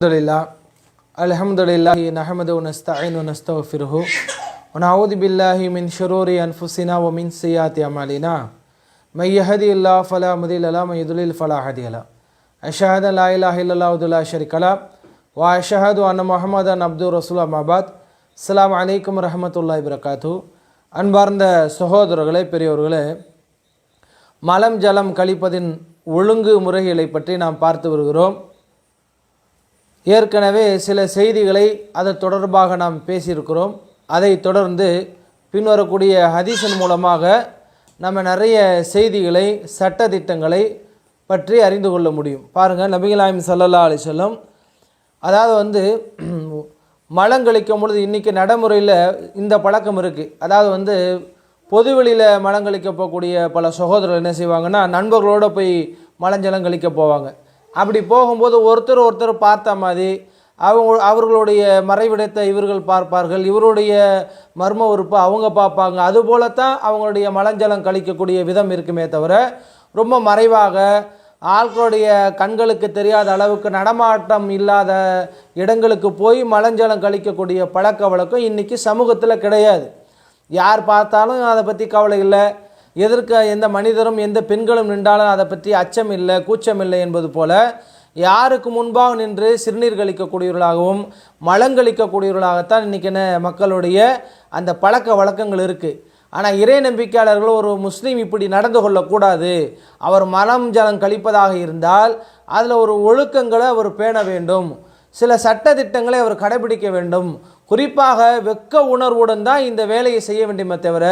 الحمد لله الحمد لله نحمده ونستعين ونستغفره ونعوذ بالله من شرور أنفسنا ومن سيئات أعمالنا من يهدي الله فلا مضل له من يضلل فلا هادي له أشهد أن لا إله إلا الله وحده لا شريك له وأشهد أن محمدا عبده رسول أما بعد السلام عليكم ورحمة الله وبركاته அன்பார்ந்த சகோதரர்களே பெரியவர்களே மலம் ஜலம் கழிப்பதின் ஒழுங்கு முறைகளை பற்றி நாம் பார்த்து வருகிறோம் ஏற்கனவே சில செய்திகளை அது தொடர்பாக நாம் பேசியிருக்கிறோம். அதை தொடர்ந்து பின்வரக்கூடிய ஹதீசன் மூலமாக நம்ம நிறைய செய்திகளை சட்ட திட்டங்களை பற்றி அறிந்து கொள்ள முடியும். பாருங்கள் நபிகளாயம் சல்லல்லா அலிசல்லம் அதாவது வந்து மலம் கழிக்கும் பொழுது இன்றைக்கி நடைமுறையில் இந்த பழக்கம் இருக்குது அதாவது வந்து பொதுவெளியில் மலம் கழிக்க போகக்கூடிய பல சகோதரர்கள் என்ன செய்வாங்கன்னா நண்பர்களோடு போய் மலஞ்சலம் கழிக்க போவாங்க. அப்படி போகும்போது ஒருத்தர் ஒருத்தர் பார்த்த மாதிரி அவங்க அவர்களுடைய மறைவிடத்தை இவர்கள் பார்ப்பார்கள். இவருடைய மர்ம உறுப்பு அவங்க பார்ப்பாங்க. அதுபோலத்தான் அவங்களுடைய மலஞ்சலம் கழிக்கக்கூடிய விதம் இருக்குமே தவிர ரொம்ப மறைவாக ஆட்களுடைய கண்களுக்கு தெரியாத அளவுக்கு நடமாட்டம் இல்லாத இடங்களுக்கு போய் மலஞ்சலம் கழிக்கக்கூடிய பழக்க வழக்கம் இன்றைக்கி சமூகத்தில் கிடையாது. யார் பார்த்தாலும் அதை பற்றி கவலை இல்லை. எதிர்க்க எந்த மனிதரும் எந்த பெண்களும் நின்றாலும் அதை பற்றி அச்சம் இல்லை கூச்சம் இல்லை என்பது போல யாருக்கு முன்பாக நின்று சிறுநீர் கழிக்கக்கூடியவர்களாகவும் மலங்களிக்கக்கூடியவர்களாகத்தான் இன்றைக்கி என்ன மக்களுடைய அந்த பழக்க வழக்கங்கள் இருக்குது ஆனால் இறை நம்பிக்கையாளர்கள் ஒரு முஸ்லீம் இப்படி நடந்து கொள்ளக்கூடாது. அவர் மலம் ஜலம் கழிப்பதாக இருந்தால் அதில் ஒரு ஒழுக்கங்களை அவர் பேண வேண்டும். சில சட்ட திட்டங்களை அவர் கடைபிடிக்க வேண்டும். குறிப்பாக வெக்க உணர்வுடன் தான் இந்த வேலையை செய்ய வேண்டுமே தவிர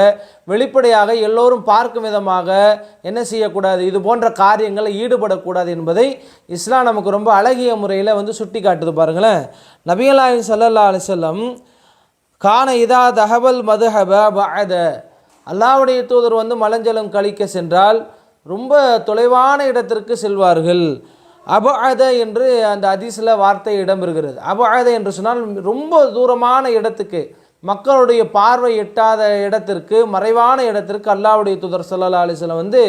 வெளிப்படையாக எல்லோரும் பார்க்கும் விதமாக என்ன செய்யக்கூடாது இது போன்ற காரியங்களில் ஈடுபடக்கூடாது என்பதை இஸ்லாம் நமக்கு ரொம்ப அழகிய முறையில் வந்து சுட்டி காட்டுது பாருங்களேன் நபிகளாயின் சல்லல்லா அலிசல்லம் கான இதா தகவல் மதுஹப பாத அல்லாவுடைய தூதர் வந்து மலஞ்சலம் கழிக்க சென்றால் ரொம்ப தொலைவான இடத்திற்கு செல்வார்கள். அபஅத என்று அந்த அதிசல வார்த்தை இடம் இருக்கிறது அபஅத என்று சொன்னால் ரொம்ப தூரமான இடத்துக்கு மக்களுடைய பார்வை எட்டாத இடத்திற்கு மறைவான இடத்திற்கு அல்லாவுடைய தூதர் சல்லா அலிஸ்லம் வந்து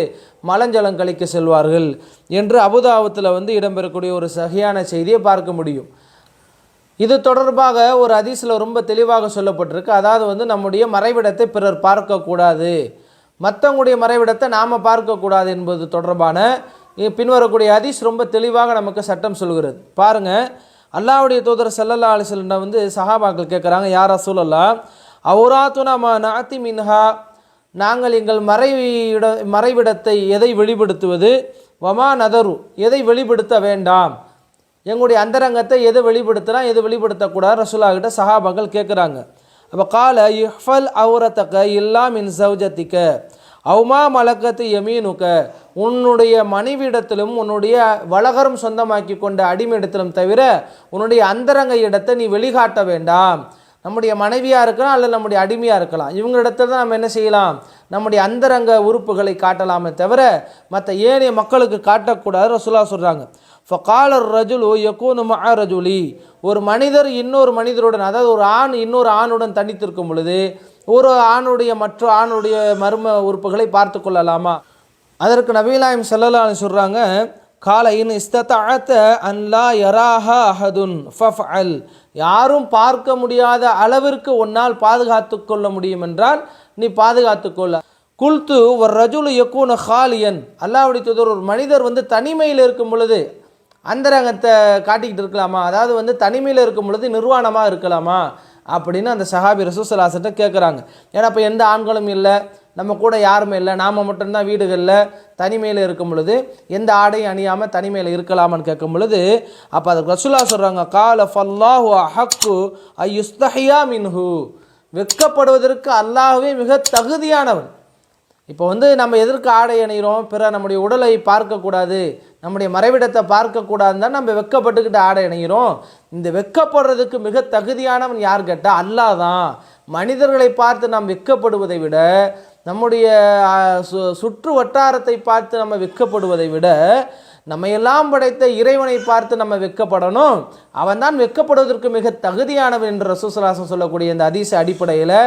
மலஞ்சலம் கழிக்க செல்வார்கள் என்று அபுதாபத்தில் வந்து இடம்பெறக்கூடிய ஒரு சகியான செய்தியை பார்க்க முடியும். இது தொடர்பாக ஒரு அதிசில் ரொம்ப தெளிவாக சொல்லப்பட்டிருக்கு. அதாவது வந்து நம்முடைய மறைவிடத்தை பிறர் பார்க்கக்கூடாது. மற்றவங்களுடைய மறைவிடத்தை நாம் பார்க்கக்கூடாது என்பது தொடர்பான பின்வரக்கூடிய ஹதீஸ் ரொம்ப தெளிவாக நமக்கு சட்டம் சொல்கிறது பாருங்கள் அல்லாவுடைய தூதர் சல்லல்லா அலிஸ்லண்ட வந்து சஹாபாக்கள் கேட்குறாங்க யார் சூழல்லா அவுராத்துனா நாத்தி மின்ஹா நாங்கள் எங்கள் மறைவிட மறைவிடத்தை எதை வெளிப்படுத்துவது? வமா நதரு எதை வெளிப்படுத்த வேண்டாம்? எங்களுடைய அந்தரங்கத்தை எது வெளிப்படுத்தினா எது வெளிப்படுத்தக்கூடாது? ரசூலா கிட்ட சஹாபாக்கள் கேட்குறாங்க. அப்போ கால இஹ்ஃபல் அவுரத்தக்க இல்லா மின் சௌஜத்திக்க அவுமா மலக்கத்து எமீனுக்க உன்னுடைய மனைவியிடத்திலும் உன்னுடைய வலகரம் சொந்தமாக்கி கொண்ட அடிமையிடத்திலும் தவிர உன்னுடைய அந்தரங்க இடத்தை நீ வெளிகாட்ட வேண்டாம். நம்முடைய மனைவியாக இருக்கலாம் அல்லது நம்முடைய அடிமையாக இருக்கலாம். இவங்களிடத்தில் தான் நம்ம என்ன செய்யலாம்? நம்முடைய அந்தரங்க உறுப்புகளை காட்டலாமே தவிர மற்ற ஏனைய மக்களுக்கு காட்டக்கூடாது ரசுல்லா சொல்கிறாங்க ஃபகாலர் ரஜுலு யக்கூனு ரஜுலி. ஒரு மனிதர் இன்னொரு மனிதருடன் அதாவது ஒரு ஆண் இன்னொரு ஆணுடன் தனித்திருக்கும் பொழுது ஒரு ஆணுடைய மற்ற ஆணுடைய மர்ம உறுப்புகளை பார்த்து கொள்ளலாமா? அதற்கு நபீலாயம் செல்லலான்னு சொல்கிறாங்க காலையின் இஸ்தத்த அன்லா யராஹா அஹதுன் ஃபஃப் அல் யாரும் பார்க்க முடியாத அளவிற்கு உன்னால் பாதுகாத்து கொள்ள முடியும் என்றால் நீ பாதுகாத்து கொள்ள. குல்து ஒரு ரஜுலு யக்கூன ஹாலியன். அல்லாவுடைய தூதர் ஒரு மனிதர் வந்து தனிமையில் இருக்கும் பொழுது அந்தரங்கத்தை காட்டிக்கிட்டு இருக்கலாமா? அதாவது வந்து தனிமையில் இருக்கும் பொழுது நிர்வாணமாக இருக்கலாமா? அப்படின்னு அந்த சஹாபி ரசூசலாசிட்ட கேட்குறாங்க ஏன்னா இப்போ எந்த ஆண்களும் இல்லை நம்ம கூட யாருமே இல்லை நாம் மட்டும்தான் வீடுகளில் தனிமையில் இருக்கும் பொழுது எந்த ஆடையும் அணியாமல் தனிமையில் இருக்கலாமான்னு கேட்கும் பொழுது அப்போ அதுக்கு ரசுல்லா சொல்கிறாங்க கால ஃபல்லாஹு அஹக்கு ஐயுஸ்தஹியா மின்ஹு. வெட்கப்படுவதற்கு அல்லாஹுவே மிக தகுதியானவன். இப்போ வந்து நம்ம எதற்கு ஆடை அணிகிறோம் பிற நம்முடைய உடலை பார்க்கக்கூடாது. நம்முடைய மறைவிடத்தை பார்க்கக்கூடாதுன்னு தான் நம்ம வெக்கப்பட்டுக்கிட்டு ஆடை அணிகிறோம் இந்த வெக்கப்படுறதுக்கு மிக தகுதியானவன் யார் கேட்டால் அல்லாஹ் தான். மனிதர்களை பார்த்து நாம் வெக்கப்படுவதை விட நம்முடைய சு சுற்று வட்டாரத்தை பார்த்து நம்ம வெக்கப்படுவதை விட நம்ம எல்லாம் படைத்த இறைவனை பார்த்து நம்ம வெக்கப்படணும். அவன் தான் வெக்கப்படுவதற்கு மிக தகுதியானவன் என்று ரசூசலாசம் சொல்லக்கூடிய இந்த அதிச அடிப்படையில்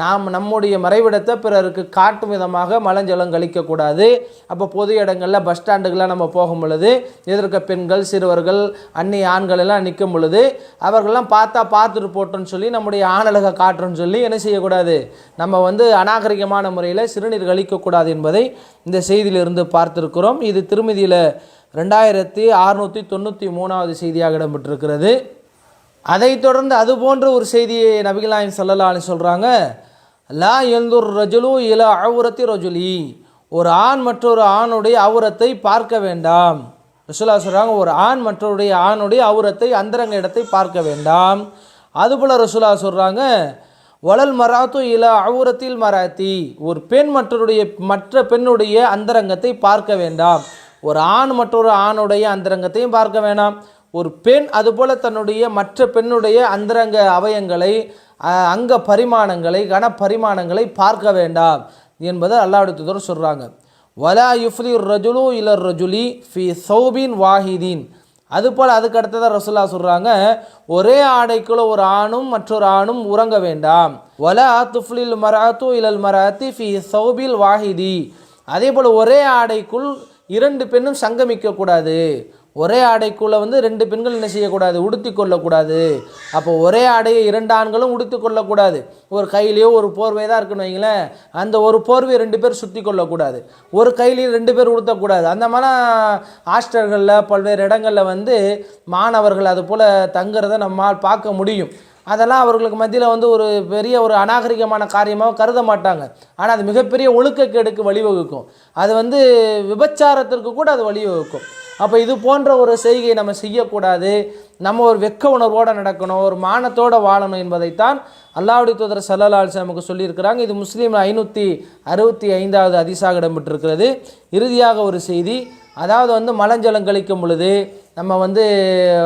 நாம் நம்முடைய மறைவிடத்தை பிறருக்கு காட்டும் விதமாக மலஞ்சலம் கழிக்கக்கூடாது. அப்போ பொது இடங்களில் பஸ் ஸ்டாண்டுக்கெலாம் நம்ம போகும் பொழுது எதிர்க்க பெண்கள் சிறுவர்கள் அன்னி ஆண்கள் எல்லாம் நிற்கும் பொழுது அவர்கள்லாம் பார்த்தா பார்த்துட்டு போட்டோன்னு சொல்லி நம்முடைய ஆணழகை காட்டுறோன்னு சொல்லி என்ன செய்யக்கூடாது? நம்ம வந்து அநாகரிகமான முறையில் சிறுநீர் கழிக்கக்கூடாது என்பதை இந்த செய்தியிலிருந்து பார்த்துருக்கிறோம். இது திருமதியில் ரெண்டாயிரத்தி அறுநூற்றி தொண்ணூற்றி மூணாவது செய்தியாக இடம்பெற்றிருக்கிறது. அதைத் தொடர்ந்து அது போன்ற ஒரு செய்தியை நபிகளாயம் சொல்லலான்னு சொல்கிறாங்க லா எந்தூர் ரஜுலு இல அவுரத்தி ரஜுலி. ஒரு ஆண் மற்றொரு ஆணுடைய அவுரத்தை பார்க்க வேண்டாம். ரசுல்லா சொல்கிறாங்க ஒரு ஆண் மற்றவருடைய ஆணுடைய அவுரத்தை அந்தரங்க இடத்தை பார்க்க வேண்டாம். அதுபோல் ரசுல்லா சொல்கிறாங்க வளல் மராத்து இல அவுரத்தில் மராத்தி. ஒரு பெண் மற்றொருடைய மற்ற பெண்ணுடைய அந்தரங்கத்தை பார்க்க வேண்டாம். ஒரு ஆண் மற்றொரு ஆணுடைய அந்தரங்கத்தையும் பார்க்க வேண்டாம் ஒரு பெண் அதுபோல் தன்னுடைய மற்ற பெண்ணுடைய அந்தரங்க அவயங்களை அங்க பரிமாணங்களை கன பரிமாணங்களை பார்க்க வேண்டாம் என்பதை அல்லாஹ்வுடைய தூதர் சொல்கிறாங்க வலா யுஃப்லி ரஜுலு இலர் ரஜுலி ஃபி சௌபின் வாஹிதீன். அதுபோல் அதுக்கு அடுத்ததாக ரசுல்லா சொல்கிறாங்க ஒரே ஆடைக்குள்ள ஒரு ஆணும் மற்றொரு ஆணும் உறங்க வேண்டாம். வலா துஃப்லில் மராத்து இலல் மராத்தி ஃபி சௌபில் வாஹிதி. அதே போல் ஒரே ஆடைக்குள் இரண்டு பெண்ணும் சங்கமிக்க கூடாது ஒரே ஆடைக்குள்ளே வந்து ரெண்டு பெண்கள் என்ன செய்யக்கூடாது? உடுத்தி கொள்ளக்கூடாது. அப்போ ஒரே ஆடையை இரண்டு ஆண்களும் உடுத்தி கொள்ளக்கூடாது. ஒரு கையிலேயோ ஒரு போர்வை தான் இருக்குன்னு வைங்களேன் அந்த ஒரு போர்வையை ரெண்டு பேர் சுற்றி கொள்ளக்கூடாது. ஒரு கையிலையும் ரெண்டு பேர் உடுத்தக்கூடாது. அந்த மாதிரி ஹாஸ்டல்களில் பல்வேறு இடங்களில் வந்து மாணவர்கள் அது போல் தங்குறதை நம்மால் பார்க்க முடியும். அதெல்லாம் அவர்களுக்கு மத்தியில் வந்து ஒரு பெரிய ஒரு அநாகரிகமான காரியமாக கருத மாட்டாங்க. ஆனால் அது மிகப்பெரிய ஒழுக்கக்கேடுக்கு வழிவகுக்கும். அது வந்து விபச்சாரத்திற்கு கூட அது வழிவகுக்கும். அப்போ இது போன்ற ஒரு செய்கையை நம்ம செய்யக்கூடாது. நம்ம ஒரு வெக்க உணர்வோடு நடக்கணும். ஒரு மானத்தோடு வாழணும் என்பதைத்தான் அல்லாஹ்வுடைய தூதர் சல்லலால் நமக்கு சொல்லியிருக்கிறாங்க. இது முஸ்லீம் ஐநூற்றி அறுபத்தி ஐந்தாவது அதிசாக இடம்பெற்றிருக்கிறது. இறுதியாக ஒரு செய்தி. அதாவது வந்து மலஞ்சலம் கழிக்கும் பொழுது நம்ம வந்து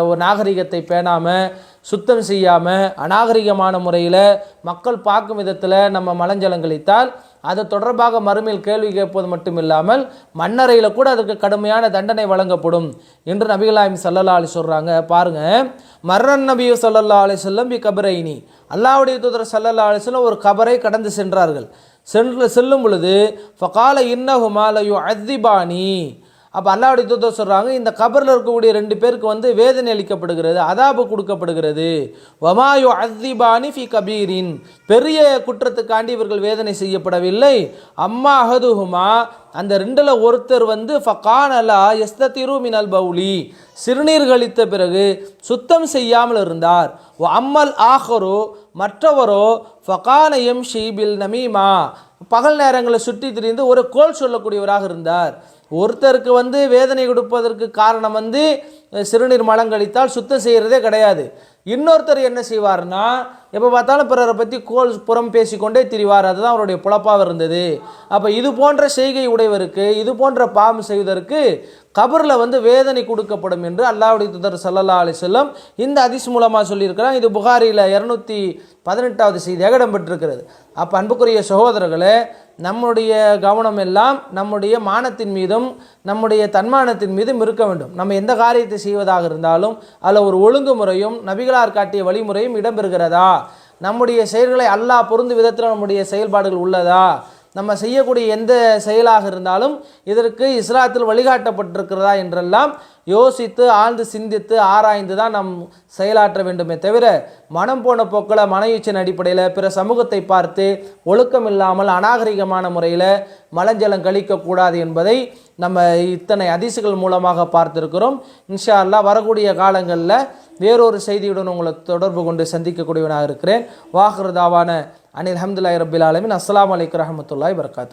ஒரு நாகரிகத்தை பேணாமல் சுத்தம் செய்யாமல் அநாகரிகமான முறையில் மக்கள் பார்க்கும் விதத்தில் நம்ம மலஞ்சலங்களித்தால் அது தொடர்பாக மறுமையில் கேள்வி கேட்பது மட்டும் இல்லாமல் மன்னரையில் கூட அதுக்கு கடுமையான தண்டனை வழங்கப்படும் என்று நபிகளாயம் சல்லல்லா அலி சொல்கிறாங்க பாருங்க. மர்ரன் நபியு சல்லல்லா அலி சொல்லம் பி கபரைனி. அல்லாவுடைய தூதர் சல்லல்லா அலி சொல்லம் ஒரு கபரை கடந்து சென்றார்கள். சென்று செல்லும் பொழுது ஃபகால இன்னஹுமாலயு அதிபானி அப்போ அல்லாவுடைய தூதர் சொல்கிறாங்க இந்த கபரில் இருக்கக்கூடிய ரெண்டு பேருக்கு வந்து வேதனை அளிக்கப்படுகிறது அதாபு கொடுக்கப்படுகிறது. வமாயோ அத்திபானி ஃபி கபீரின். பெரிய குற்றத்துக்காண்டி இவர்கள் வேதனை செய்யப்படவில்லை. அம்மா அஹதுஹுமா அந்த ரெண்டில் ஒருத்தர் வந்து ஃபகானலா எஸ்தத்திரு மினல் பவுலி சிறுநீர் கழித்த பிறகு சுத்தம் செய்யாமல் இருந்தார். அம்மல் ஆஹரோ மற்றவரோ ஃபகான எம் ஷீபில் நமீமா. பகல் நேரங்களை சுற்றி திரிந்து ஒரு கோல் சொல்லக்கூடியவராக இருந்தார். ஒருத்தருக்கு வந்து வேதனை கொடுப்பதற்கு காரணம் வந்து சிறுநீர் மலம் கழித்தால் சுத்தம் செய்கிறதே கிடையாது. இன்னொருத்தர் என்ன செய்வார்னா எப்போ பார்த்தாலும் பிறரை பற்றி கோல் புறம் பேசிக்கொண்டே திரிவார். அதுதான் அவருடைய புழப்பாக இருந்தது. அப்போ இது போன்ற செய்கை உடையவருக்கு இது போன்ற பாவம் செய்வதற்கு கபரில் வந்து வேதனை கொடுக்கப்படும் என்று அல்லாவுடைய தூதர் சல்லல்லா அலி செல்லம் இந்த அதிஸ் மூலமாக சொல்லியிருக்கிறான் இது புகாரியில் இரநூத்தி பதினெட்டாவது செய்தியாக இடம்பெற்றிருக்கிறது. அப்போ அன்புக்குரிய சகோதரர்களே நம்முடைய கவனம் எல்லாம் நம்முடைய மானத்தின் மீதும் நம்முடைய தன்மானத்தின் மீதும் இருக்க வேண்டும். நம்ம எந்த காரியத்தை செய்வதாக இருந்தாலும் அதில் ஒரு ஒழுங்குமுறையும் நபிகளார் காட்டிய வழிமுறையும் இடம்பெறுகிறதா? நம்முடைய செயல்களை அல்லாஹ் பொருந்து விதத்தில் நம்முடைய செயல்பாடுகள் உள்ளதா? நம்ம செய்யக்கூடிய எந்த செயலாக இருந்தாலும் இதற்கு இஸ்லாத்தில் வழிகாட்டப்பட்டிருக்கிறதா என்றெல்லாம் யோசித்து ஆழ்ந்து சிந்தித்து ஆராய்ந்து தான் நாம் செயலாற்ற வேண்டுமே தவிர மனம் போன போக்கில் மனையுச்சின் அடிப்படையில் பிற சமூகத்தை பார்த்து ஒழுக்கம் இல்லாமல் அநாகரிகமான முறையில் மலஞ்சலம் கழிக்கக்கூடாது என்பதை நம்ம இத்தனை அதிசுகள் மூலமாக பார்த்திருக்கிறோம். இன்ஷா அல்லாஹ் வரக்கூடிய காலங்களில் வேறொரு செய்தியுடன் உங்களை தொடர்பு கொண்டு சந்திக்கக்கூடியவனாக இருக்கிறேன். வாஹ்ருதாவான அனில் அஹமதுல்லாய் ரபில் ஆலமின். அஸ்லாம் அலைக்கும் ரஹமத்துல்லாய் வரகாத்து